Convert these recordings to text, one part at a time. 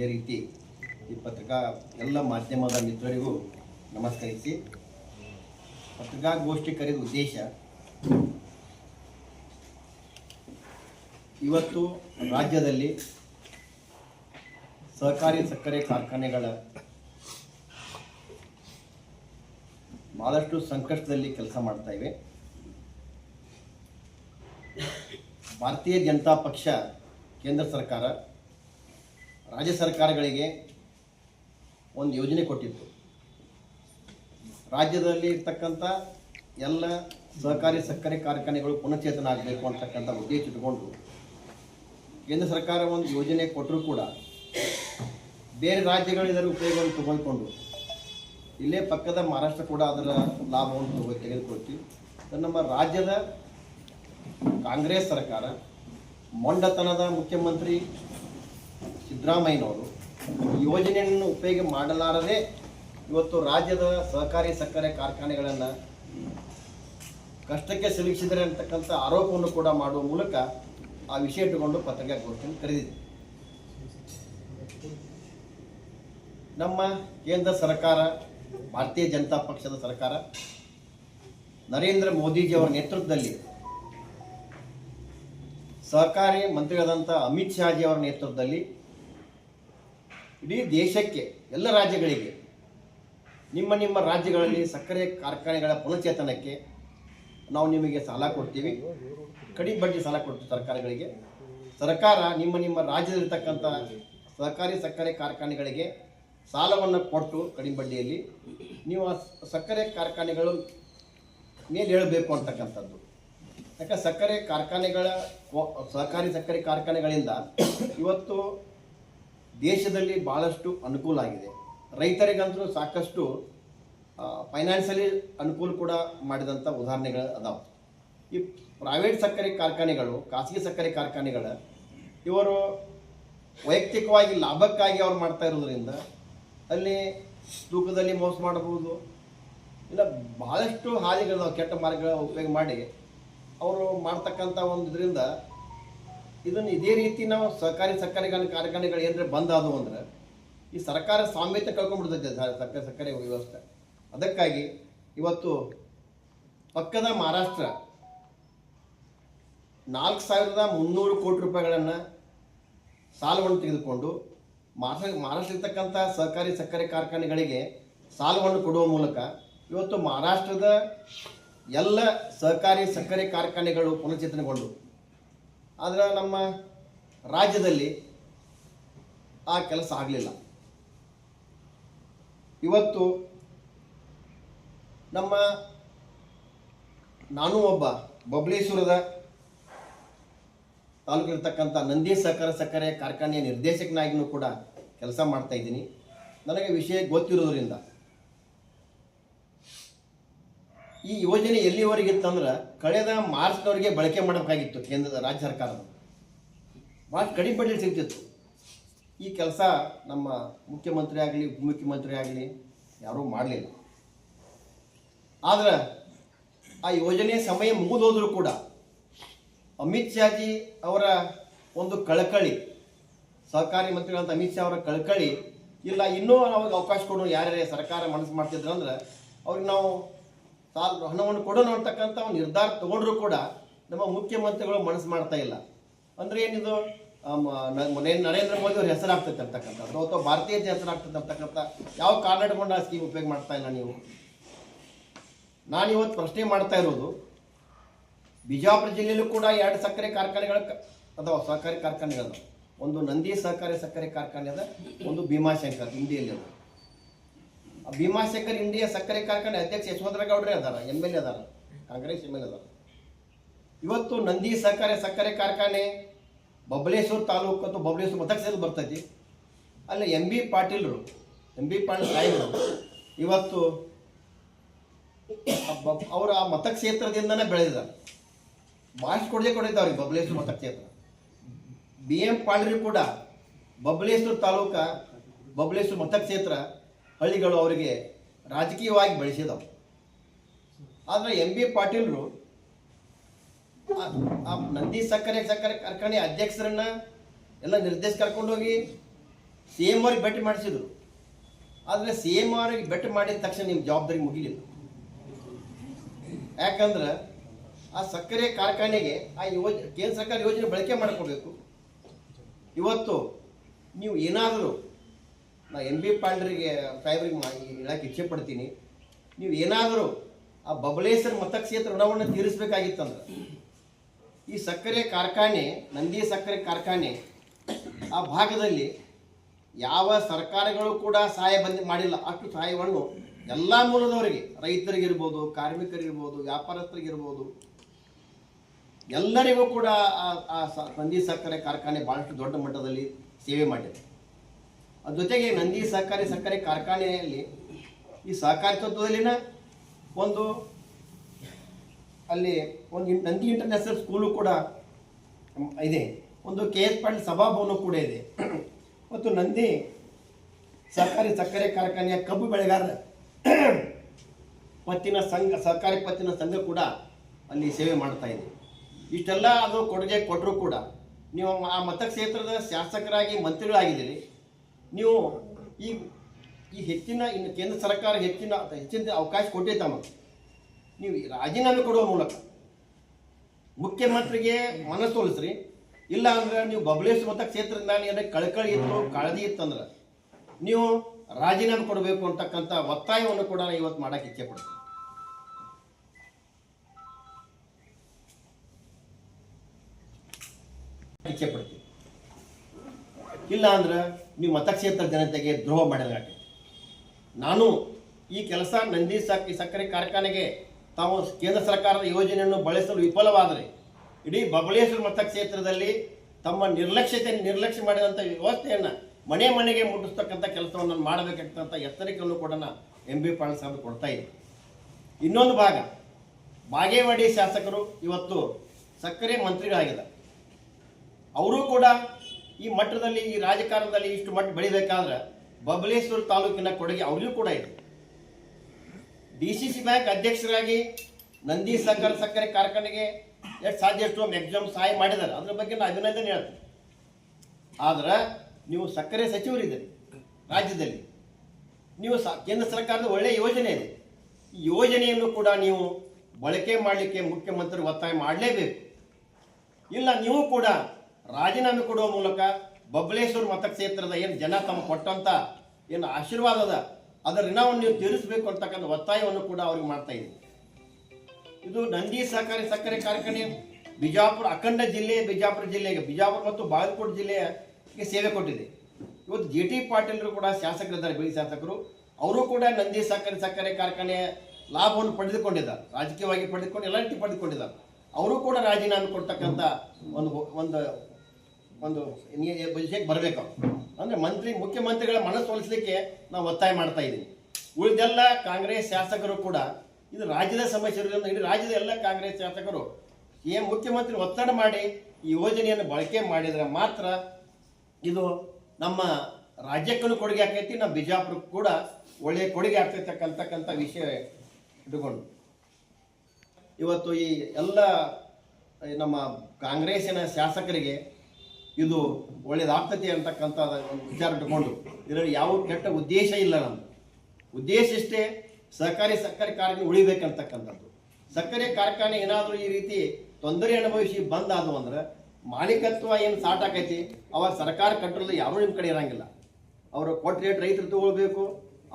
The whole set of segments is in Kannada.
ಇದೇ ರೀತಿ ಈ ಪತ್ರಿಕಾ ಎಲ್ಲ ಮಾಧ್ಯಮದ ಮಿತ್ರರಿಗೂ ನಮಸ್ಕರಿಸಿ. ಪತ್ರಿಕಾಗೋಷ್ಠಿ ಕರೆದ ಉದ್ದೇಶ, ಇವತ್ತು ರಾಜ್ಯದಲ್ಲಿ ಸಹಕಾರಿ ಸಕ್ಕರೆ ಕಾರ್ಖಾನೆಗಳ ಭಾಳಷ್ಟು ಸಂಕಷ್ಟದಲ್ಲಿ ಕೆಲಸ ಮಾಡ್ತಾ ಇವೆ. ಭಾರತೀಯ ಜನತಾ ಪಕ್ಷ, ಕೇಂದ್ರ ಸರ್ಕಾರ ರಾಜ್ಯ ಸರ್ಕಾರಗಳಿಗೆ ಒಂದು ಯೋಜನೆ ಕೊಟ್ಟಿತ್ತು. ರಾಜ್ಯದಲ್ಲಿ ಇರ್ತಕ್ಕಂಥ ಎಲ್ಲ ಸಹಕಾರಿ ಸಕ್ಕರೆ ಕಾರ್ಖಾನೆಗಳು ಪುನಶ್ಚೇತನ ಆಗಬೇಕು ಅಂತಕ್ಕಂಥ ಉದ್ದೇಶ ಇಟ್ಕೊಂಡು ಕೇಂದ್ರ ಸರ್ಕಾರ ಒಂದು ಯೋಜನೆ ಕೊಟ್ಟರೂ ಕೂಡ ಬೇರೆ ರಾಜ್ಯಗಳು ಇದರ ಉಪಯೋಗವನ್ನು ತಗೊಂಡ್ಕೊಂಡು ಇಲ್ಲೇ ಪಕ್ಕದ ಮಹಾರಾಷ್ಟ್ರ ಕೂಡ ಅದರ ಲಾಭವನ್ನು ತಗೋ, ತೆಗೆದುಕೊಳ್ತೀವಿ. ನಮ್ಮ ರಾಜ್ಯದ ಕಾಂಗ್ರೆಸ್ ಸರ್ಕಾರ ಮೊಂಡತನದ ಮುಖ್ಯಮಂತ್ರಿ ಸಿದ್ದರಾಮಯ್ಯನವರು ಯೋಜನೆಯನ್ನು ಉಪಯೋಗ ಮಾಡಲಾರದೆ ಇವತ್ತು ರಾಜ್ಯದ ಸಹಕಾರಿ ಸಕ್ಕರೆ ಕಾರ್ಖಾನೆಗಳನ್ನು ಕಷ್ಟಕ್ಕೆ ಸಿಲುಕಿಸಿದರೆ ಅಂತಕ್ಕಂಥ ಆರೋಪವನ್ನು ಕೂಡ ಮಾಡುವ ಮೂಲಕ ಆ ವಿಷಯ ಇಟ್ಟುಕೊಂಡು ಪತ್ರಿಕಾಗೋಷ್ಠಿಯನ್ನು ಕರೆದಿದೆ. ನಮ್ಮ ಕೇಂದ್ರ ಸರ್ಕಾರ, ಭಾರತೀಯ ಜನತಾ ಪಕ್ಷದ ಸರ್ಕಾರ, ನರೇಂದ್ರ ಮೋದಿಜಿಯವರ ನೇತೃತ್ವದಲ್ಲಿ ಸಹಕಾರಿ ಮಂತ್ರಿಗಳಾದಂಥ ಅಮಿತ್ ಶಾಜಿ ಅವರ ನೇತೃತ್ವದಲ್ಲಿ ಇಡೀ ದೇಶಕ್ಕೆ, ಎಲ್ಲ ರಾಜ್ಯಗಳಿಗೆ, ನಿಮ್ಮ ನಿಮ್ಮ ರಾಜ್ಯಗಳಲ್ಲಿ ಸಕ್ಕರೆ ಕಾರ್ಖಾನೆಗಳ ಪುನಶ್ಚೇತನಕ್ಕೆ ನಾವು ನಿಮಗೆ ಸಾಲ ಕೊಡ್ತೀವಿ. ಕಡಿಮೆ ಬಡ್ಡಿ ಸಾಲ ಕೊಡ್ತೀವಿ ಸರ್ಕಾರಗಳಿಗೆ. ಸರ್ಕಾರ ನಿಮ್ಮ ನಿಮ್ಮ ರಾಜ್ಯದಲ್ಲಿರ್ತಕ್ಕಂಥ ಸಹಕಾರಿ ಸಕ್ಕರೆ ಕಾರ್ಖಾನೆಗಳಿಗೆ ಸಾಲವನ್ನು ಕೊಟ್ಟು ಕಡಿಮೆ ಬಡ್ಡಿಯಲ್ಲಿ ನೀವು ಆ ಸಕ್ಕರೆ ಕಾರ್ಖಾನೆಗಳು ಮೇಲೆ ಹೇಳಬೇಕು ಅಂತಕ್ಕಂಥದ್ದು. ಯಾಕೆ ಸಕ್ಕರೆ ಕಾರ್ಖಾನೆಗಳ ಸಹಕಾರಿ ಸಕ್ಕರೆ ಕಾರ್ಖಾನೆಗಳಿಂದ ಇವತ್ತು ದೇಶದಲ್ಲಿ ಭಾಳಷ್ಟು ಅನುಕೂಲ ಆಗಿದೆ. ರೈತರಿಗಂತೂ ಸಾಕಷ್ಟು ಫೈನಾನ್ಷಿಯಲಿ ಅನುಕೂಲ ಕೂಡ ಮಾಡಿದಂಥ ಉದಾಹರಣೆಗಳು ಅದಾವೆ. ಈ ಪ್ರೈವೇಟ್ ಸಕ್ಕರೆ ಕಾರ್ಖಾನೆಗಳು, ಖಾಸಗಿ ಸಕ್ಕರೆ ಕಾರ್ಖಾನೆಗಳ, ಇವರು ವೈಯಕ್ತಿಕವಾಗಿ ಲಾಭಕ್ಕಾಗಿ ಅವ್ರು ಮಾಡ್ತಾ ಇರೋದ್ರಿಂದ ಅಲ್ಲಿ ತೂಕದಲ್ಲಿ ಮೋಸ ಮಾಡಬಹುದು. ಇಲ್ಲ, ಬಹಳಷ್ಟು ಹಾದಿಗಳು, ಕೆಟ್ಟ ಮಾರ್ಗಗಳ ಉಪಯೋಗ ಮಾಡಿ ಅವರು ಮಾಡ್ತಕ್ಕಂಥ ಒಂದು ಇದರಿಂದ ಇದನ್ನು ಇದೇ ರೀತಿ ನಾವು ಸಹಕಾರಿ ಸಕ್ಕರೆ ಕಾರ್ಖಾನೆಗಳು ಏನಾದ್ರೆ ಬಂದಾದವು ಅಂದ್ರೆ, ಈ ಸರ್ಕಾರ ಸಾಮ್ಯತೆ ಕಳ್ಕೊಂಡ್ಬಿಡ್ತೈತೆ ಸ- ಸಕ್ಕರೆ ವ್ಯವಸ್ಥೆ. ಅದಕ್ಕಾಗಿ ಇವತ್ತು ಪಕ್ಕದ ಮಹಾರಾಷ್ಟ್ರ ನಾಲ್ಕು ಸಾವಿರದ ಮುನ್ನೂರು ಕೋಟಿ ರೂಪಾಯಿಗಳನ್ನು ಸಾಲವನ್ನು ತೆಗೆದುಕೊಂಡು ಮಹಾರಾಷ್ಟ್ರ ಮಹಾರಾಷ್ಟ್ರ ಸಹಕಾರಿ ಸಕ್ಕರೆ ಕಾರ್ಖಾನೆಗಳಿಗೆ ಸಾಲವನ್ನು ಕೊಡುವ ಮೂಲಕ ಇವತ್ತು ಮಹಾರಾಷ್ಟ್ರದ ಎಲ್ಲ ಸಹಕಾರಿ ಸಕ್ಕರೆ ಕಾರ್ಖಾನೆಗಳು ಪುನಶ್ಚೇತನಗೊಂಡು ಆದರೆ ನಮ್ಮ ರಾಜ್ಯದಲ್ಲಿ ಆ ಕೆಲಸ ಆಗಲಿಲ್ಲ. ಇವತ್ತು ನಮ್ಮ ನಾನು ಒಬ್ಬ ಬಬಲೇಶ್ವರದ ತಾಲೂಕಿರ್ತಕ್ಕಂಥ ನಂದಿ ಸಹಕಾರ ಸಕ್ಕರೆ ಕಾರ್ಖಾನೆಯ ನಿರ್ದೇಶಕನಾಗಿಯೂ ಕೂಡ ಕೆಲಸ ಮಾಡ್ತಾ ಇದ್ದೀನಿ. ನನಗೆ ವಿಷಯ ಗೊತ್ತಿರೋದ್ರಿಂದ ಈ ಯೋಜನೆ ಎಲ್ಲಿವರೆಗೆ ಇತ್ತಂದ್ರೆ ಕಳೆದ ಮಾರ್ಚ್ನವರೆಗೆ ಬಳಕೆ ಮಾಡಬೇಕಾಗಿತ್ತು ಕೇಂದ್ರದ ರಾಜ್ಯ ಸರ್ಕಾರದ ಭಾಳ ಕಡಿಮೆ ಬಡ್ಡಿ ಸಿಗ್ತಿತ್ತು. ಈ ಕೆಲಸ ನಮ್ಮ ಮುಖ್ಯಮಂತ್ರಿ ಆಗಲಿ, ಉಪಮುಖ್ಯಮಂತ್ರಿ ಆಗಲಿ ಯಾರೂ ಮಾಡಲಿಲ್ಲ. ಆದ್ರೆ ಆ ಯೋಜನೆ ಸಮಯ ಮುಗಿದೋದ್ರೂ ಕೂಡ ಅಮಿತ್ ಶಾಜಿ ಅವರ ಒಂದು ಕಳಕಳಿ ಸಹಕಾರಿ ಮಂತ್ರಿಗಳಂತ ಅಮಿತ್ ಶಾ ಅವರ ಕಳಕಳಿ, ಇಲ್ಲ ಇನ್ನೂ ಅವಾಗ ಅವಕಾಶ ಕೊಡೋ ಯಾರ್ಯಾರೇ ಸರ್ಕಾರ ಮನಸ್ಸು ಮಾಡ್ತಿದ್ರು ಅಂದ್ರೆ ಅವ್ರಿಗೆ ನಾವು ಸಾಲ ಹಣವನ್ನು ಕೊಡೋಣ ಅಂತಕ್ಕಂಥ ಒಂದು ನಿರ್ಧಾರ ತಗೊಂಡ್ರು ಕೂಡ ನಮ್ಮ ಮುಖ್ಯಮಂತ್ರಿಗಳು ಮನಸ್ಸು ಮಾಡ್ತಾ ಇಲ್ಲ. ಅಂದ್ರೆ ಏನಿದು? ನರೇಂದ್ರ ಮೋದಿ ಅವ್ರ ಹೆಸರಾಗ್ತೈತೆ ಅಂತಕ್ಕಂಥದ್ದು ಅಥವಾ ಭಾರತೀಯ ಹೆಸರಾಗ್ತದೆ ಅಂತಕ್ಕಂಥ, ಯಾವ ಕಾರಣ ಇಟ್ಕೊಂಡು ಆ ಸ್ಕೀಮ್ ಉಪಯೋಗ ಮಾಡ್ತಾ ಇಲ್ಲ ನೀವು? ನಾನು ಇವತ್ತು ಪ್ರಶ್ನೆ ಮಾಡ್ತಾ ಇರೋದು, ಬಿಜಾಪುರ ಜಿಲ್ಲೆಯಲ್ಲೂ ಕೂಡ ಎರಡು ಸಕ್ಕರೆ ಕಾರ್ಖಾನೆಗಳ ಅಥವಾ ಸಹಕಾರಿ ಕಾರ್ಖಾನೆಗಳು ಒಂದು ನಂದಿ ಸಹಕಾರಿ ಸಕ್ಕರೆ ಕಾರ್ಖಾನೆ ಅದ, ಒಂದು ಭೀಮಾಶಂಕರ್ ಇಂಡಿಯಲ್ಲಿ ಭೀಮಾಶಂಕರ್ ಇಂಡಿಯಾ ಸಕ್ಕರೆ ಕಾರ್ಖಾನೆ ಅಧ್ಯಕ್ಷ ಯಶವಂತರ ಗೌಡ್ರೆ ಅದಾರ ಎಂ ಎಲ್ ಎ ಅದಾರ, ಕಾಂಗ್ರೆಸ್ ಎಂ ಎಲ್ ಅದಾರ. ಇವತ್ತು ನಂದಿ ಸಹಕಾರಿ ಸಕ್ಕರೆ ಕಾರ್ಖಾನೆ ಬಬಲೇಶ್ವರ ತಾಲೂಕು ಅಥವಾ ಬಬಲೇಶ್ವರ ಮತಕ್ಷೇತ್ರ ಬರ್ತೈತಿ. ಅಲ್ಲಿ ಎಂ ಬಿ ಪಾಟೀಲ್ರು ಎಂ ಬಿ ಪಾಟೀಲ್ ಸಾಹೇಬರು ಇವತ್ತು ಅವರ ಆ ಮತಕ್ಷೇತ್ರದಿಂದನೇ ಬೆಳೆದಿದ್ದಾರೆ. ಭಾಷೆ ಕೊಡದೆ ಕೊಡಿದ್ದ ಅವ್ರಿಗೆ ಬಬಲೇಶ್ವರ ಮತಕ್ಷೇತ್ರ. ಬಿ ಎಂ ಪಾಳ್ರಿ ಕೂಡ ಬಬಲೇಶ್ವರ ತಾಲೂಕ, ಬಬಲೇಶ್ವರ ಮತಕ್ಷೇತ್ರ ಹಳ್ಳಿಗಳು ಅವರಿಗೆ ರಾಜಕೀಯವಾಗಿ ಬೆಳೆಸಿದವು. ಆದರೆ ಎಂ ಬಿ ಪಾಟೀಲ್ರು ಆ- ನಂದಿ ಸಕ್ಕರೆ ಸಕ್ಕರೆ ಕಾರ್ಖಾನೆ ಅಧ್ಯಕ್ಷರನ್ನ ಎಲ್ಲ ನಿರ್ದೇಶ ಕರ್ಕೊಂಡು ಹೋಗಿ ಸಿ ಎಂ ಅವ್ರಿಗೆ ಭೇಟಿ ಮಾಡಿಸಿದ್ರು. ಆದರೆ ಸಿ ಎಂ ಅವ್ರಿಗೆ ಭೇಟಿ ಮಾಡಿದ ತಕ್ಷಣ ನಿಮ್ಮ ಜವಾಬ್ದಾರಿ ಮುಗಿಲಿಲ್ಲ. ಯಾಕಂದ್ರೆ ಆ ಸಕ್ಕರೆ ಕಾರ್ಖಾನೆಗೆ ಆ ಯೋಜ, ಕೇಂದ್ರ ಸರ್ಕಾರ ಯೋಜನೆ ಬಳಕೆ ಮಾಡಿಕೊಡ್ಬೇಕು ಇವತ್ತು ನೀವು ಏನಾದರೂ ನಾ ಎಂ ಬಿ ಪಾಂಡ್ರಿಗೆ ಸಾಹೇಬ್ರಿಗೆ ಹೇಳಕ್ಕೆ ಇಚ್ಛೆ ಪಡ್ತೀನಿ. ನೀವು ಏನಾದರೂ ಆ ಬಬಲೇಶ್ವರ ಮತಕ್ಷೇತ್ರ ಋಣವನ್ನು ತೀರಿಸಬೇಕಾಗಿತ್ತಂದ್ರೆ, ಈ ಸಕ್ಕರೆ ಕಾರ್ಖಾನೆ, ನಂದಿ ಸಕ್ಕರೆ ಕಾರ್ಖಾನೆ, ಆ ಭಾಗದಲ್ಲಿ ಯಾವ ಸರ್ಕಾರಗಳು ಕೂಡ ಸಹಾಯ ಬಂದು ಮಾಡಿಲ್ಲ. ಅಷ್ಟು ಸಹಾಯವನ್ನು ಎಲ್ಲ ಮೂಲದವರಿಗೆ, ರೈತರಿಗಿರ್ಬೋದು, ಕಾರ್ಮಿಕರಿಗಿರ್ಬೋದು, ವ್ಯಾಪಾರಸ್ಥರಿಗಿರ್ಬೋದು, ಎಲ್ಲರಿಗೂ ಕೂಡ ಆ- ನಂದಿ ಸಕ್ಕರೆ ಕಾರ್ಖಾನೆ ಭಾಳಷ್ಟು ದೊಡ್ಡ ಮಟ್ಟದಲ್ಲಿ ಸೇವೆ ಮಾಡಿದೆ. ಜೊತೆಗೆ ನಂದಿ ಸಹಕಾರಿ ಸಕ್ಕರೆ ಕಾರ್ಖಾನೆಯಲ್ಲಿ ಈ ಸಹಕಾರಿ ತತ್ವದಲ್ಲಿನ ಒಂದು ಅಲ್ಲಿ ಒಂದು ನಂದಿ ಇಂಟರ್ನ್ಯಾಷನಲ್ ಸ್ಕೂಲು ಕೂಡ ಇದೆ. ಒಂದು ಕೆ ಎಸ್ ಪಾಟೀಲ್ ಸಭಾಭವನ ಕೂಡ ಇದೆ. ಮತ್ತು ನಂದಿ ಸಹಕಾರಿ ಸಕ್ಕರೆ ಕಾರ್ಖಾನೆಯ ಕಬ್ಬು ಬೆಳೆಗಾರರ ಪತ್ತಿನ ಸಂಘ, ಸಹಕಾರಿ ಪತ್ತಿನ ಸಂಘ ಕೂಡ ಅಲ್ಲಿ ಸೇವೆ ಮಾಡ್ತಾ ಇದೆ. ಇಷ್ಟೆಲ್ಲ ಅದು ಕೊಡುಗೆ ಕೊಟ್ಟರು ಕೂಡ ನೀವು ಆ ಮತಕ್ಷೇತ್ರದ ಶಾಸಕರಾಗಿ, ಮಂತ್ರಿಗಳಾಗಿದ್ದೀರಿ. ನೀವು ಈ ಈ ಹೆಚ್ಚಿನ, ಇನ್ನು ಕೇಂದ್ರ ಸರ್ಕಾರ ಹೆಚ್ಚಿನ ಹೆಚ್ಚಿನ ಅವಕಾಶ ಕೊಟ್ಟೈತೆ ನಮಗೆ. ನೀವು ರಾಜೀನಾಮೆ ಕೊಡುವ ಮೂಲಕ ಮುಖ್ಯಮಂತ್ರಿಗೆ ಮನಸ್ಸು ತೋರಿಸ್ರಿ ಇಲ್ಲ ಅಂದ್ರೆ ನೀವು ಬಬಲೇಶ್ ಮತಕ್ಷೇತ್ರದಿಂದ ಏನಾರ ಕಳಕಳಿ ಇತ್ತು ಕಳದಿ ಇತ್ತಂದ್ರೆ ನೀವು ರಾಜೀನಾಮೆ ಕೊಡಬೇಕು ಅಂತಕ್ಕಂಥ ಒತ್ತಾಯವನ್ನು ಕೂಡ ಇವತ್ತು ಮಾಡಕ್ಕೆ ಇಚ್ಛೆ ಪಡ್ತೀನಿ. ಇಚ್ಛೆ ಪಡ್ತೀನಿ. ಇಲ್ಲ ಅಂದ್ರೆ ನೀವು ಮತಕ್ಷೇತ್ರ ಜನತೆಗೆ ದ್ರೋಹ ಮಾಡಲಾಗಿದೆ. ನಾನು ಈ ಕೆಲಸ ನಂದಿ ಸಾಕಿ ಸಕ್ಕರೆ ಕಾರ್ಖಾನೆಗೆ ತಾವು ಕೇಂದ್ರ ಸರ್ಕಾರದ ಯೋಜನೆಯನ್ನು ಬಳಸಲು ವಿಫಲವಾದರೆ ಇಡೀ ಬಬಲೇಶ್ವರ ಮತಕ್ಷೇತ್ರದಲ್ಲಿ ತಮ್ಮ ನಿರ್ಲಕ್ಷ್ಯತೆ ನಿರ್ಲಕ್ಷ್ಯ ಮಾಡಿದಂಥ ವ್ಯವಸ್ಥೆಯನ್ನು ಮನೆ ಮನೆಗೆ ಮುಟ್ಟಿಸ್ತಕ್ಕಂಥ ಕೆಲಸವನ್ನು ನಾನು ಮಾಡಬೇಕಾಗ್ತಂಥ ಎಚ್ಚರಿಕೆಯನ್ನು ಕೂಡ ಎಂ ಬಿ ಸಾಹೇಬ್ ಕೊಡ್ತಾ ಇದ್ದೆ. ಇನ್ನೊಂದು ಭಾಗ, ಬಾಗೇವಾಡಿ ಶಾಸಕರು ಇವತ್ತು ಸಕ್ಕರೆ ಮಂತ್ರಿಗಳಾಗಿದ್ದಾರೆ. ಅವರು ಕೂಡ ಈ ಮಟ್ಟದಲ್ಲಿ, ಈ ರಾಜಕಾರಣದಲ್ಲಿ ಇಷ್ಟು ಮಟ್ಟ ಬೆಳಿಬೇಕಾದ್ರೆ ಬಬಲೇಶ್ವರ ತಾಲೂಕಿನ ಕೊಡುಗೆ ಅವ್ರಿಗೂ ಕೂಡ ಇದೆ. ಡಿ ಸಿ ಸಿ ಬ್ಯಾಂಕ್ ಅಧ್ಯಕ್ಷರಾಗಿ ನಂದಿ ಸಕ್ಕರೆ ಸಕ್ಕರೆ ಕಾರ್ಖಾನೆಗೆ ಎಷ್ಟು ಸಾಧ್ಯ ಎಷ್ಟು ಎಕ್ಸಾಮ್ ಸಹಾಯ ಮಾಡಿದ್ದಾರೆ. ಅದ್ರ ಬಗ್ಗೆ ನಾನು ಅಭಿನಂದನೆ ಹೇಳ್ತೀನಿ. ಆದ್ರೆ ನೀವು ಸಕ್ಕರೆ ಸಚಿವರಿದ್ದೀರಿ ರಾಜ್ಯದಲ್ಲಿ. ನೀವು ಕೇಂದ್ರ ಸರ್ಕಾರದ ಒಳ್ಳೆಯ ಯೋಜನೆ ಇದೆ. ಈ ಯೋಜನೆಯನ್ನು ಕೂಡ ನೀವು ಬಳಕೆ ಮಾಡಲಿಕ್ಕೆ ಮುಖ್ಯಮಂತ್ರಿ ಒತ್ತಾಯ ಮಾಡಲೇಬೇಕು. ಇಲ್ಲ, ನೀವು ಕೂಡ ರಾಜೀನಾಮೆ ಕೊಡುವ ಮೂಲಕ ಬಬಲೇಶ್ವರ ಮತಕ್ಷೇತ್ರದ ಏನು ಜನ ತಮ್ಮ ಕೊಟ್ಟಂತ ಏನು ಆಶೀರ್ವಾದದ ಅದರ ಋಣವನ್ನು ನೀವು ತೀರಿಸಬೇಕು ಅಂತಕ್ಕಂಥ ಒತ್ತಾಯವನ್ನು ಕೂಡ ಅವ್ರಿಗೆ ಮಾಡ್ತಾ ಇದೆ ಇದು ನಂದಿ ಸಹಕಾರಿ ಸಕ್ಕರೆ ಕಾರ್ಖಾನೆ, ಬಿಜಾಪುರ, ಅಖಂಡ ಜಿಲ್ಲೆ, ಬಿಜಾಪುರ ಜಿಲ್ಲೆಗೆ, ಬಿಜಾಪುರ ಮತ್ತು ಬಾಗಲಕೋಟೆ ಜಿಲ್ಲೆಗೆ ಸೇವೆ ಕೊಟ್ಟಿದೆ. ಇವತ್ತು ಜೆ ಟಿ ಪಾಟೀಲರು ಕೂಡ ಶಾಸಕರಿದ್ದಾರೆ ಬಿಳಿ ಶಾಸಕರು. ಅವರು ಕೂಡ ನಂದಿ ಸಕ್ಕರೆ ಸಕ್ಕರೆ ಕಾರ್ಖಾನೆ ಲಾಭವನ್ನು ಪಡೆದುಕೊಂಡಿದ್ದಾರೆ, ರಾಜಕೀಯವಾಗಿ ಪಡೆದುಕೊಂಡು ಎಲ್ಲ ರೀತಿ ಪಡೆದುಕೊಂಡಿದ್ದಾರೆ. ಅವರು ಕೂಡ ರಾಜೀನಾಮೆ ಕೊಡ್ತಕ್ಕಂಥ ಒಂದು ಒಂದು ಒಂದು ವಿಷಯಕ್ಕೆ ಬರಬೇಕು. ಅಂದ್ರೆ ಮಂತ್ರಿ ಮುಖ್ಯಮಂತ್ರಿಗಳ ಮನಸ್ಸು ಮನಸ್ಸೊಲಿಸಲಿಕ್ಕೆ ನಾವು ಒತ್ತಾಯ ಮಾಡ್ತಾ ಇದ್ದೀವಿ ಉಳಿದೆಲ್ಲ ಕಾಂಗ್ರೆಸ್ ಶಾಸಕರು ಕೂಡ ಇದು ರಾಜ್ಯದ ಸಮಸ್ಯೆ ಇರೋದ್ರಿಂದ ಇಡೀ ರಾಜ್ಯದ ಎಲ್ಲ ಕಾಂಗ್ರೆಸ್ ಶಾಸಕರು ಏನ್ ಮುಖ್ಯಮಂತ್ರಿ ಒತ್ತಡ ಮಾಡಿ ಈ ಯೋಜನೆಯನ್ನು ಬಳಕೆ ಮಾಡಿದ್ರೆ ಮಾತ್ರ ಇದು ನಮ್ಮ ರಾಜ್ಯಕ್ಕೂ ಕೊಡುಗೆ ಆಗ್ತೈತಿ, ನಮ್ಮ ಬಿಜಾಪುರಕ್ಕೂ ಕೂಡ ಒಳ್ಳೆಯ ಕೊಡುಗೆ ಆಗ್ತೈತೆ ವಿಷಯ ಇಟ್ಟುಕೊಂಡು ಇವತ್ತು ಈ ಎಲ್ಲ ನಮ್ಮ ಕಾಂಗ್ರೆಸ್ಸಿನ ಶಾಸಕರಿಗೆ ಇದು ಒಳ್ಳೆಯದಾಗ್ತದೆ ಅಂತಕ್ಕಂಥ ಒಂದು ವಿಚಾರ ಇಟ್ಟುಕೊಂಡು ಇದರಲ್ಲಿ ಯಾವ ಕೆಟ್ಟ ಉದ್ದೇಶ ಇಲ್ಲ ನಮ್ಮ ಉದ್ದೇಶ ಇಷ್ಟೇ ಸಹಕಾರಿ ಸಕ್ಕರೆ ಕಾರ್ಖಾನೆ ಉಳಿಬೇಕಂತಕ್ಕಂಥದ್ದು. ಸಕ್ಕರೆ ಕಾರ್ಖಾನೆ ಏನಾದರೂ ಈ ರೀತಿ ತೊಂದರೆ ಅನುಭವಿಸಿ ಬಂದ್ ಆದವು ಅಂದ್ರೆ ಮಾಲೀಕತ್ವ ಏನು ಸಾಟ್ ಆಕೈತಿ ಅವಾಗ ಸರ್ಕಾರ ಕಂಟ್ರೋಲ್ ಯಾರೂ ನಿಮ್ಮ ಕಡೆ ಇರಂಗಿಲ್ಲ. ಅವರು ಕೊಟ್ಟ ರೇಟ್ ರೈತರು ತಗೊಳ್ಬೇಕು,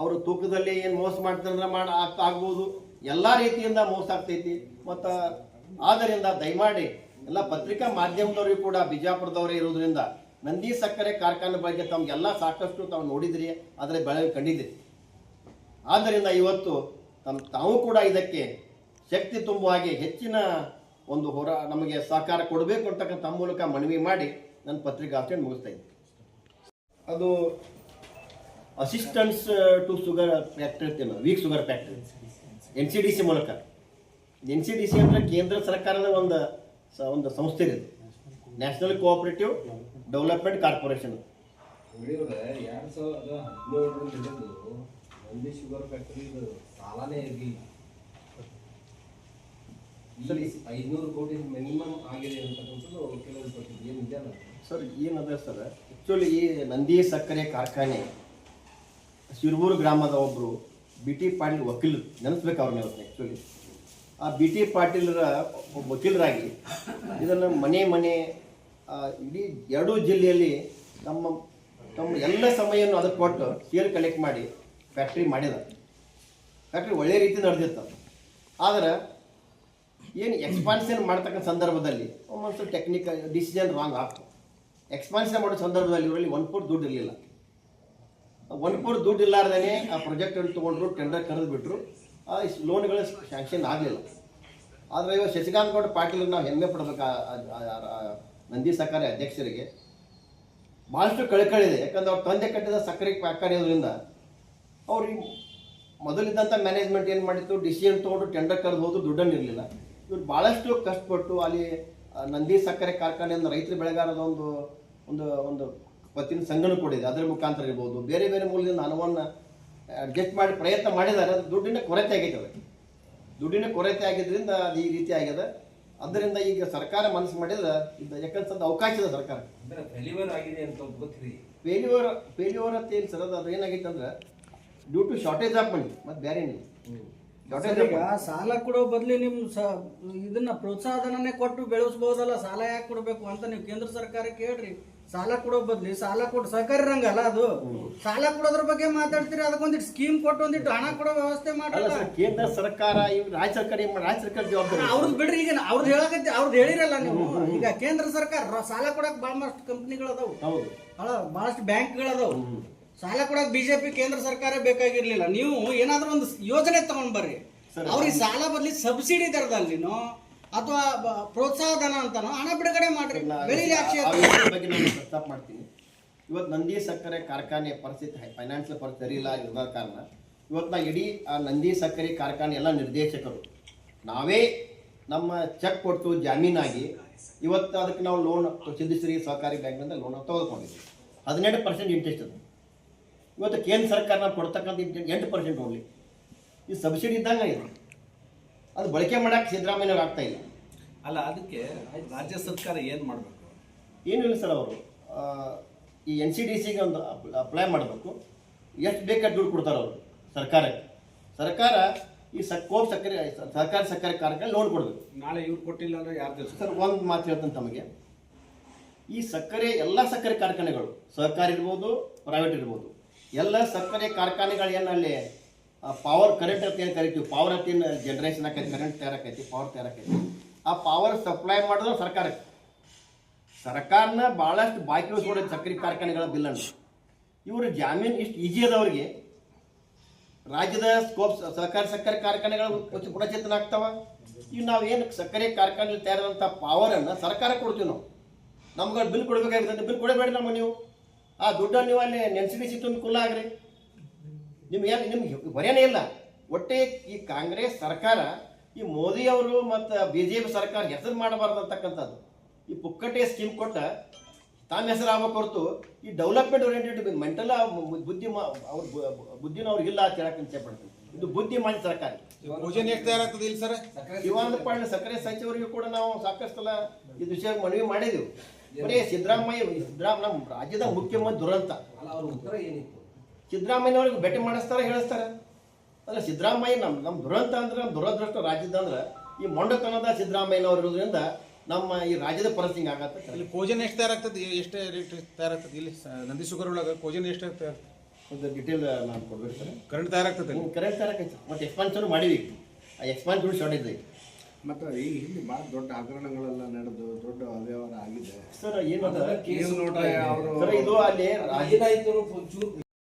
ಅವರು ತೂಕದಲ್ಲಿ ಏನು ಮೋಸ ಮಾಡ್ತಾರೆ ಮಾಡ ಆಗ್ತಾ ಆಗ್ಬೋದು. ಎಲ್ಲ ರೀತಿಯಿಂದ ಮೋಸ ಆಗ್ತೈತಿ. ಮತ್ತು ಆದ್ದರಿಂದ ದಯಮಾಡಿ ಎಲ್ಲ ಪತ್ರಿಕಾ ಮಾಧ್ಯಮದವರಿಗೂ ಕೂಡ, ಬಿಜಾಪುರದವರೇ ಇರೋದ್ರಿಂದ ನಂದಿ ಸಕ್ಕರೆ ಕಾರ್ಖಾನೆ ಬಗ್ಗೆ ತಮಗೆಲ್ಲ ಸಾಕಷ್ಟು ತಾವು ನೋಡಿದ್ರಿ, ಆದರೆ ಬೆಳೆ ಕಂಡಿದ್ರಿ. ಆದ್ದರಿಂದ ಇವತ್ತು ತಮ್ಮ ತಾವು ಕೂಡ ಇದಕ್ಕೆ ಶಕ್ತಿ ತುಂಬುವ ಹಾಗೆ ಹೆಚ್ಚಿನ ಒಂದು ಹೊರ, ನಮಗೆ ಸಹಕಾರ ಕೊಡಬೇಕು ಅಂತಕ್ಕಂಥ ಮೂಲಕ ಮನವಿ ಮಾಡಿ ನನ್ನ ಪತ್ರಿಕಾರ್ತೆಯನ್ನು ಮುಗಿಸ್ತಾ ಅದು ಅಸಿಸ್ಟೆನ್ಸ್ ಟು ಶುಗರ್ ಫ್ಯಾಕ್ಟ್ರಿ ಅಂತ weak sugar factory N C D C ಮೂಲಕ. ಎನ್ ಸಿ ಡಿ ಸಿ ಅಂದರೆ ಕೇಂದ್ರ ಸರ್ಕಾರದ ಒಂದು ಸ- ಒಂದು ಸಂಸ್ಥೆ ಇದೆ. ನ್ಯಾಷನಲ್ ಕೋಆಪರೇಟಿವ್ ಡೆವಲಪ್ಮೆಂಟ್ ಕಾರ್ಪೊರೇಷನ್ ಉಳಿಯೋದ ಎರಡ್ ಸಾವಿರದ ಹದಿನೇಳರಿಂದ ಹಿಡಿದು ನಂದಿ ಶುಗರ್ ಫ್ಯಾಕ್ಟರಿ ಸಾಲನೇ. ಐದ್ನೂರು ಕೋಟಿ ಮಿನಿಮಮ್ ಆಗಿದೆ ಅಂತಕ್ಕಂಥದ್ದು ಏನು ಸರ್ ಏನದ ಸರ್? ಆ್ಯಕ್ಚುಲಿ ಈ ನಂದಿ ಸಕ್ಕರೆ ಕಾರ್ಖಾನೆ ಶಿರಬೂರು ಗ್ರಾಮದ ಒಬ್ಬರು ಬಿ ಟಿ ಪಾಟೀಲ್ ವಕೀಲರು ನೆನೆಸ್ಬೇಕು ಅವ್ರನ್ನ ಇವತ್ತು ಆ್ಯಕ್ಚುಲಿ ಆ ಬಿ ಟಿ ಪಾಟೀಲರ ವಕೀಲರಾಗಿ ಇದನ್ನು ಮನೆ ಮನೆ ಇಡೀ ಎರಡೂ ಜಿಲ್ಲೆಯಲ್ಲಿ ತಮ್ಮ ತಮ್ಮ ಎಲ್ಲ ಸಮಯವನ್ನು ಅದಕ್ಕೆ ಕೊಟ್ಟು ಸೇಲ್ ಕಲೆಕ್ಟ್ ಮಾಡಿ ಫ್ಯಾಕ್ಟ್ರಿ ಮಾಡಿದ. ಫ್ಯಾಕ್ಟ್ರಿ ಒಳ್ಳೆ ರೀತಿ ನಡೆದಿತ್ತು. ಆದರೆ ಏನು ಎಕ್ಸ್ಪಾನ್ಷನ್ ಮಾಡ್ತಕ್ಕಂಥ ಸಂದರ್ಭದಲ್ಲಿ ಒಂದೊಂದು ಟೆಕ್ನಿಕಲ್ ಡಿಸಿಷನ್ ರಾಂಗ್ ಆಗ್ತು. ಎಕ್ಸ್ಪಾನ್ಷನ್ ಮಾಡೋ ಸಂದರ್ಭದಲ್ಲಿ ಇವರಲ್ಲಿ ಒನ್ ಫೋರ್ ದುಡ್ಡು ಇರಲಿಲ್ಲ. ಒನ್ ಫೋರ್ ದುಡ್ಡು ಇಲ್ಲಾರ್ದೇ ಆ ಪ್ರಾಜೆಕ್ಟನ್ನು ತೊಗೊಂಡ್ರು ಟೆಂಡರ್ ಕರೆದು ಬಿಟ್ಟರು ಲೋನ್ಗಳು ಸ್ಯಾಂಕ್ಷನ್ ಆಗಲಿಲ್ಲ. ಆದರೆ ಇವಾಗ ಶಶಿಕಾಂತ್ ಗೌಡ ಪಾಟೀಲ್ ನಾವು ಹೆಮ್ಮೆ ಪಡ್ಬೇಕು, ಆ- ಆ- ಆ- ಆ ನಂದಿ ಸಕ್ಕರೆ ಅಧ್ಯಕ್ಷರಿಗೆ. ಭಾಳಷ್ಟು ಕಳಕಳಿದೆ. ಯಾಕಂದ್ರೆ ಅವ್ರು ತಂದೆ ಕಟ್ಟಿದ ಸಕ್ಕರೆ ಕಾರ್ಖಾನೆ ಇರೋದ್ರಿಂದ ಅವ್ರಿಗೆ ಮೊದಲಿದ್ದಂಥ ಮ್ಯಾನೇಜ್ಮೆಂಟ್ ಏನು ಮಾಡಿತ್ತು? ಡಿಸಿಷನ್ ತೊಗೊಂಡು ಟೆಂಡರ್ ಕರೆದು ಹೋದ್ರು ದುಡ್ಡನ್ನು ಇರಲಿಲ್ಲ. ಇವ್ರು ಭಾಳಷ್ಟು ಕಷ್ಟಪಟ್ಟು ಅಲ್ಲಿ ನಂದಿ ಸಕ್ಕರೆ ಕಾರ್ಖಾನೆಯಿಂದ ರೈತರ ಬೆಳೆಗಾರದ ಒಂದು ಒಂದು ಒಂದು ಪತ್ತಿನ ಸಂಘನ ಕೊಡಿದೆ ಅದರ ಮುಖಾಂತರ ಇರ್ಬೋದು. ಬೇರೆ ಬೇರೆ ಮೂಲದಿಂದ ಹಣವನ್ನು ಅಡ್ಜಸ್ಟ್ ಮಾಡಿ ಪ್ರಯತ್ನ ಮಾಡಿದ್ದಾರೆ ಅದು ದುಡ್ಡಿನ ಕೊರತೆ ಆಗೈತೆ ಅದಕ್ಕೆ ದುಡ್ಡಿನ ಕೊರತೆ ಆಗಿದ್ದರಿಂದ ಅದು ಈ ರೀತಿ ಆಗ್ಯದ. ಅದರಿಂದ ಈಗ ಸರ್ಕಾರ ಮನಸ್ಸು ಮಾಡಿದ್ರೆ ಇದು ಯಾಕಂದ್ರೆ ಅವಕಾಶ ಇದೆ ಸರ್ಕಾರ. ಅಂದ್ರೆ ಆಗಿದೆ ಅಂತ ಗೊತ್ತಿರಿ ಫೇಲ್ಯೂರ್ ಫೇಲ್ಯೂರ್ ಅಂತ ಏನು ಸರ್ ಅದು? ಅದು ಏನಾಗೈತೆ ಅಂದ್ರೆ due to shortage of money ಮತ್ತು ಬೇರೆ ಏನಿಲ್ಲ. ಈಗ ಸಾಲ ಕೊಡೋ ಬದಲಿ ನಿಮ್ ಸ ಇದನ್ನ ಪ್ರೋತ್ಸಾಹಧನನೇ ಕೊಟ್ಟು ಬೆಳೆಸ್ಬೋದಲ್ಲ ಸಾಲ ಯಾಕೆ ಕೊಡಬೇಕು ಅಂತ ನೀವು ಕೇಂದ್ರ ಸರ್ಕಾರಕ್ಕೆ ಹೇಳ್ರಿ. ಸಾಲ ಕೊಡೋ ಬದ್ಲಿ ಸಾಲ ಕೊಟ್ಟು ಸಹಕಾರಿ ರಂಗ ಅಲ್ಲ ಅದು. ಸಾಲ ಕೊಡೋದ್ರ ಬಗ್ಗೆ ಮಾತಾಡ್ತೀರಿ ಅದಕ್ಕೊಂದಿಟ್ಟು ಸ್ಕೀಮ್ ಕೊಟ್ಟು ಒಂದಿಟ್ಟು ಹಣ ಕೊಡೋ ವ್ಯವಸ್ಥೆ ಮಾಡಲ್ಲ. ಕೇಂದ್ರ ಸರ್ಕಾರ ಇವ್ ರಾಜ್ಯ ಸರ್ಕಾರ ರಾಜ್ಯ ಸರ್ಕಾರ ಜವಾಬ್ದಾರಿ. ಅವ್ರದ್ದು ಬಿಡ್ರಿ ಈಗ ಅವ್ರದ್ದು ಹೇಳಕತ್ತಿ ಅವ್ರದ್ದು ಹೇಳಿರಲ್ಲ ನೀವು. ಈಗ ಕೇಂದ್ರ ಸರ್ಕಾರ ಸಾಲ ಕೊಡಕ್ ಬಹಳಷ್ಟು ಕಂಪ್ನಿಗಳು ಅದಾವು. ಅಲ್ಲ ಬಹಳಷ್ಟು ಬ್ಯಾಂಕ್ಗಳು ಅದಾವು. ಸಾಲ ಕೊಡಕ್ ಬಿಜೆಪಿ ಕೇಂದ್ರ ಸರ್ಕಾರ ಬೇಕಾಗಿರ್ಲಿಲ್ಲ. ನೀವು ಏನಾದ್ರೂ ಒಂದು ಯೋಜನೆ ತಗೊಂಡ್ ಬರ್ರಿ. ಅವ್ರಿಗೆ ಸಾಲ ಬದ್ಲಿ ಸಬ್ಸಿಡಿ ದರದಲ್ಲಿನೋ ಅಥವಾ ಪ್ರೋತ್ಸಾಹ ಧನ ಅಂತಾನೋ ಹಣ ಬಿಡುಗಡೆ ಮಾಡ್ರಿ. ಬೆಳಿಲಿ ಆ ಬಗ್ಗೆ ನಾನು ಪ್ರಸ್ತಾಪ ಮಾಡ್ತೀನಿ. ಇವತ್ತು ನಂದಿ ಸಕ್ಕರೆ ಕಾರ್ಖಾನೆ ಪರಿಸ್ಥಿತಿ ಫೈನಾನ್ಷಿಯಲ್ ಪರಿಸ್ಥಿತಿ ಸರಿ ಇಲ್ಲ ಇರೋದ ಕಾರಣ. ಇವತ್ತು ನಾ ಇಡೀ ಆ ನಂದಿ ಸಕ್ಕರೆ ಕಾರ್ಖಾನೆ ಎಲ್ಲ ನಿರ್ದೇಶಕರು. ನಾವೇ ನಮ್ಮ ಚೆಕ್ ಕೊಟ್ಟು ಜಾಮೀನಾಗಿ ಇವತ್ತು ಅದಕ್ಕೆ ನಾವು ಲೋನ್ ಸಿದ್ಧಶ್ರೀ ಸಹಕಾರಿ ಬ್ಯಾಂಕ್ನಿಂದ ಲೋನ್ ತೆಗೆದುಕೊಂಡಿದ್ವಿ. ಹದಿನೆಂಟು ಪರ್ಸೆಂಟ್ ಇಂಟ್ರೆಸ್ಟ್ ಅದು. ಇವತ್ತು ಕೇಂದ್ರ ಸರ್ಕಾರ ನಾವು ಕೊಡ್ತಕ್ಕಂಥ ಇಂಟ್ರೆಸ್ಟ್ ಎಂಟು ಪರ್ಸೆಂಟ್ ಓನ್ಲಿ ಈ ಸಬ್ಸಿಡಿ ಇದ್ದಂಗೆ ಇದು. ಅದು ಬಳಕೆ ಮಾಡಕ್ಕೆ ಸಿದ್ದರಾಮಯ್ಯವ್ರು ಆಗ್ತಾ ಇಲ್ಲ. ಅಲ್ಲ ಅದಕ್ಕೆ ರಾಜ್ಯ ಸರ್ಕಾರ ಏನು ಮಾಡಬೇಕು? ಏನು ಇಲ್ಲ ಸರ್ ಅವರು. ಈ ಎನ್ ಸಿ ಡಿ ಸಿಗೆ ಒಂದು ಅಪ್ಲೈ ಮಾಡಬೇಕು. ಎಷ್ಟು ಬೇಕಾದ ದುಡ್ಡು ಕೊಡ್ತಾರೆ ಅವರು ಸರ್ಕಾರಕ್ಕೆ. ಸರ್ಕಾರ ಈ ಸಕ್ಕೋಪ್ ಸಕ್ಕರೆ ಸರ್ಕಾರಿ ಸಕ್ಕರೆ ಕಾರ್ಖಾನೆ ಲೋನ್ ಕೊಡಬೇಕು. ನಾಳೆ ಇವ್ರು ಕೊಟ್ಟಿಲ್ಲ ಅಂದ್ರೆ ಯಾರ್ದು ಸರ್ ಒಂದು ಮಾತು ಹೇಳ್ತೀನಿ ತಮಗೆ. ಈ ಸಕ್ಕರೆ ಎಲ್ಲ ಸಕ್ಕರೆ ಕಾರ್ಖಾನೆಗಳು ಸಹಕಾರಿ ಇರ್ಬೋದು ಪ್ರೈವೇಟ್ ಇರ್ಬೋದು. ಎಲ್ಲ ಸಕ್ಕರೆ ಕಾರ್ಖಾನೆಗಳು ಏನು ಅಲ್ಲಿ ಪವರ್ ಕರೆಂಟ್ ಅಂತ ಏನು ಕರಿತೀವಿ? ಪವರ್ ಅಂತ ಏನು ಜನ್ರೇಷನ್ ಆಕೈತಿ ಕರೆಂಟ್ ತಯಾರಕೈತಿ ಪವರ್ ತಯಾರಕೈತಿ ಆ ಪವರ್ ಸಪ್ಲೈ ಮಾಡೋದು ಸರ್ಕಾರಕ್ಕೆ ಸರ್ಕಾರನ ಭಾಳಷ್ಟು ಬಾಕಿ ಉಳಿಸ್ಕೊಡೋದು ಸಕ್ಕರೆ ಕಾರ್ಖಾನೆಗಳ ಬಿಲ್ಲನ್ನು ಇವರು ಜಾಮೀನು ಇಷ್ಟು ಈಜಿ ಅದವ್ರಿಗೆ. ರಾಜ್ಯದ ಸ್ಕೋಪ್ ಸಹಕಾರಿ ಸಕ್ಕರೆ ಕಾರ್ಖಾನೆಗಳು ಗುಣಚೇತನ ಆಗ್ತಾವ. ಇವು ನಾವು ಏನು ಸಕ್ಕರೆ ಕಾರ್ಖಾನೆ ತಯಾರಾದಂಥ ಪವರನ್ನು ಸರ್ಕಾರ ಕೊಡ್ತೀವಿ ನಾವು. ನಮ್ಗೆ ಬಿಲ್ ಕೊಡಬೇಕಾಗಿರ್ತದೆ ಬಿಲ್ ಕೊಡಬೇಡಿ ನಮ್ಮ ನೀವು. ಆ ದುಡ್ಡನ್ನು ನೀವು ಅಲ್ಲಿ ನೆನ್ಸಿಡಿ ತುಂಬ ಕುಲ್ಲ ಆಗ್ರಿ. ನಿಮ್ಗೆ ಏನು ನಿಮ್ಗೆ ಹೊರೆನೇ ಇಲ್ಲ. ಒಟ್ಟೆ ಈ ಕಾಂಗ್ರೆಸ್ ಸರ್ಕಾರ ಈ ಮೋದಿ ಅವರು ಮತ್ತು ಬಿ ಜೆ ಪಿ ಸರ್ಕಾರ ಹೆಸರು ಮಾಡಬಾರ್ದು ಅಂತಕ್ಕಂಥದ್ದು. ಈ ಪುಕ್ಕಟೆ ಸ್ಕೀಮ್ ಕೊಟ್ಟ ತಾನು ಹೆಸರು ಆಗ್ಬೇಕು ಹೊರತು ಈ ಡೆವಲಪ್ಮೆಂಟ್ ಓರಿಯೆಂಟೆಡ್ ಮೆಂಟಲ್ ಬುದ್ಧಿ ಮಾ- ಅವ್ರ ಬುದ್ಧಿನ ಅವ್ರಿಗೆ ಇಲ್ಲ ಅಂತ ಹೇಳಕ್ಕೆ ಇಚ್ಛೆ ಪಡ್ತೀನಿ. ಇದು ಬುದ್ಧಿ ಮಾಡಿ ಸರ್ಕಾರ ಭೋಜನ ಎಷ್ಟು ತಯಾರಾಗ್ತದೆ ಇಲ್ಲಿ ಸರ್? ಶಿವಾನಂದ ಪಾಂಡೆ ಸಕ್ಕರೆ ಸಚಿವರಿಗೂ ಕೂಡ ನಾವು ಸಾಕಷ್ಟು ಸಲ ಈ ವಿಷಯ ಮನವಿ ಮಾಡಿದೆವು. ಬರೀ ಸಿದ್ದರಾಮಯ್ಯ ಸಿದ್ದರಾಮ ನಮ್ಮ ರಾಜ್ಯದ ಮುಖ್ಯಮಂತ್ರಿ ದುರಂತ. ಅಲ್ಲ ಅವ್ರ ಉತ್ತರ ಏನಿತ್ತು ಸಿದ್ದರಾಮಯ್ಯ ಅವ್ರಿಗೆ ಭೇಟಿ ಮಾಡಿಸ್ತಾರೆ ಹೇಳಿಸ್ತಾರೆ. ಅಂದರೆ ಸಿದ್ದರಾಮಯ್ಯ ನಮ್ಮ ನಮ್ಮ ದುರಂತ ಅಂದ್ರೆ ನಮ್ಮ ದುರದೃಷ್ಟ ರಾಜ್ಯದ ಅಂದ್ರೆ ಈ ಮೊಂಡತನದ ಸಿದ್ದರಾಮಯ್ಯನವ್ರು ಇರೋದ್ರಿಂದ ನಮ್ಮ ಈ ರಾಜ್ಯದ ಪರಿಸ್ಥಿತಿ ಆಗತ್ತೆ ಇಲ್ಲಿ ಭೋಜನ ಎಷ್ಟು ತಯಾರಾಗ್ತದೆ? ಎಷ್ಟು ರೇಟ್ ತಯಾರಾಗ್ತದೆ? ಇಲ್ಲಿ ಸ- ನಂದಿ ಶುಗರ್ ಒಳಗೆ ಭೋಜನ ಎಷ್ಟು ತಯಾರಾಗ್ತದೆ? ಒಂದು ಡಿಟೇಲ್ ನಾನು ಕೊಡ್ಬೇಕು ಸರ್. ಕರೆಂಟ್ ತಯಾರಾಗ್ತದೆ ನೀವು ಕರೆಂಟ್ ತರಕೈತಿ ಮತ್ತೆ ಎಕ್ಸ್ಪಾನ್ಸರ್ ಮಾಡಿವಿ ಆ ಎಕ್ಸ್ಪಾನ್ಷನ್ ಶಾರ್ಟೇಜ್ ಐತಿ ಮತ್ತು ಈ ಇಲ್ಲಿ ಭಾಳ ದೊಡ್ಡ ಹಗರಣಗಳೆಲ್ಲ ನಡೆದು ದೊಡ್ಡ ಅವ್ಯವಹಾರ ಆಗಿದೆ. ಸರ್ ಏನು ಸರ್ ಇದು ಅಲ್ಲಿ ರಾಜೀನಾಯ್ತು